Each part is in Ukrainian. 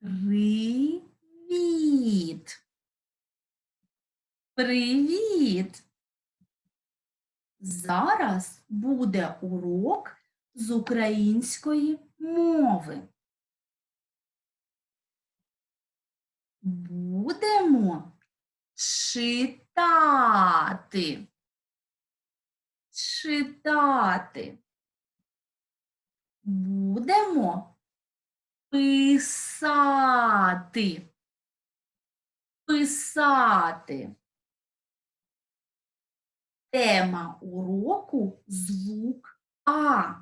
Привіт. Привіт. Зараз буде урок з української мови. Будемо читати. Читати. Будемо писати. Писати. Тема уроку звук А.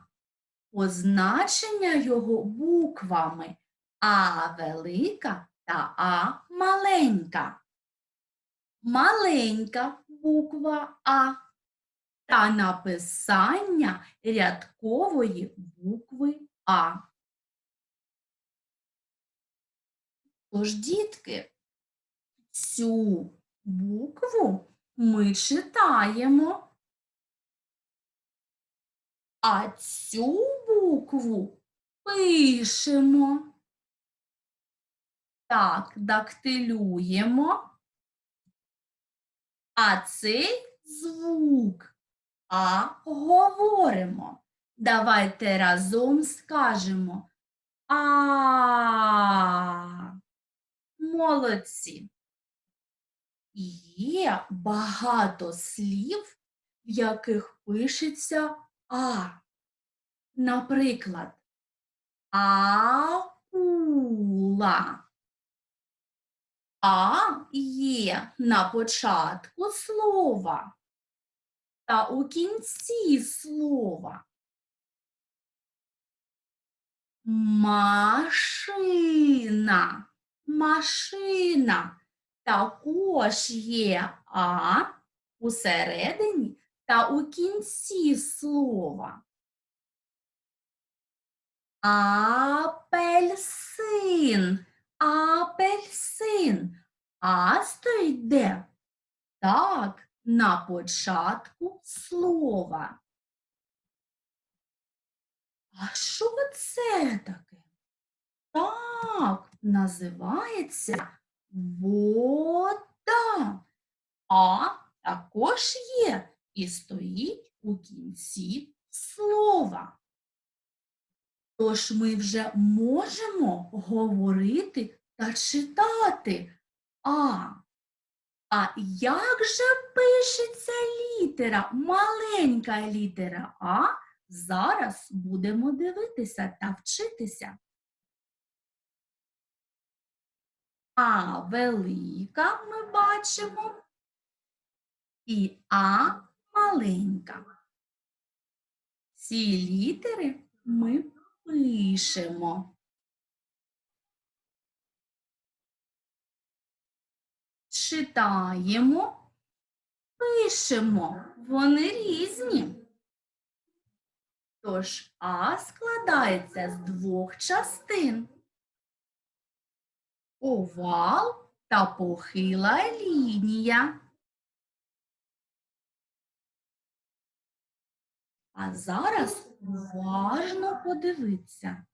Позначення його буквами А велика та А маленька. Маленька буква А та написання рядкової букви А. Тож, дітки, цю букву ми читаємо, а цю букву пишемо. Так, дактилюємо. А цей звук А говоримо. Давайте разом скажемо А. Молодці. Є багато слів, в яких пишеться А. Наприклад, акула. А є на початку слова та у кінці слова. Машина. Машина. Також є А усередині та у кінці слова. Апельсин. Апельсин. А стоїть де? Так, на початку слова. А що це таке? Так, називається вода. А також є і стоїть у кінці слова. Тож ми вже можемо говорити та читати А. А як же пишеться літера, маленька літера А? Зараз будемо дивитися та вчитися. А велика ми бачимо і А маленька. Ці літери ми пишемо. Читаємо, пишемо, вони різні. Тож А складається з двох частин. Овал та похила лінія. А зараз уважно подивіться.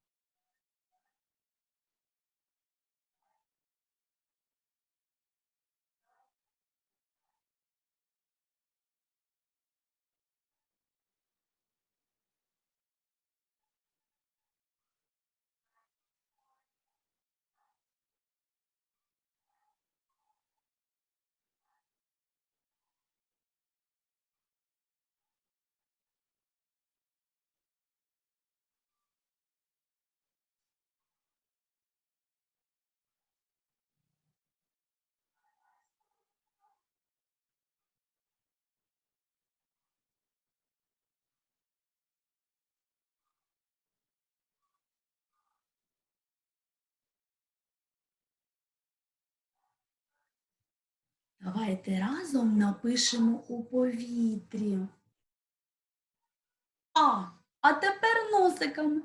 Давайте разом напишемо у повітрі. А, а тепер носиками.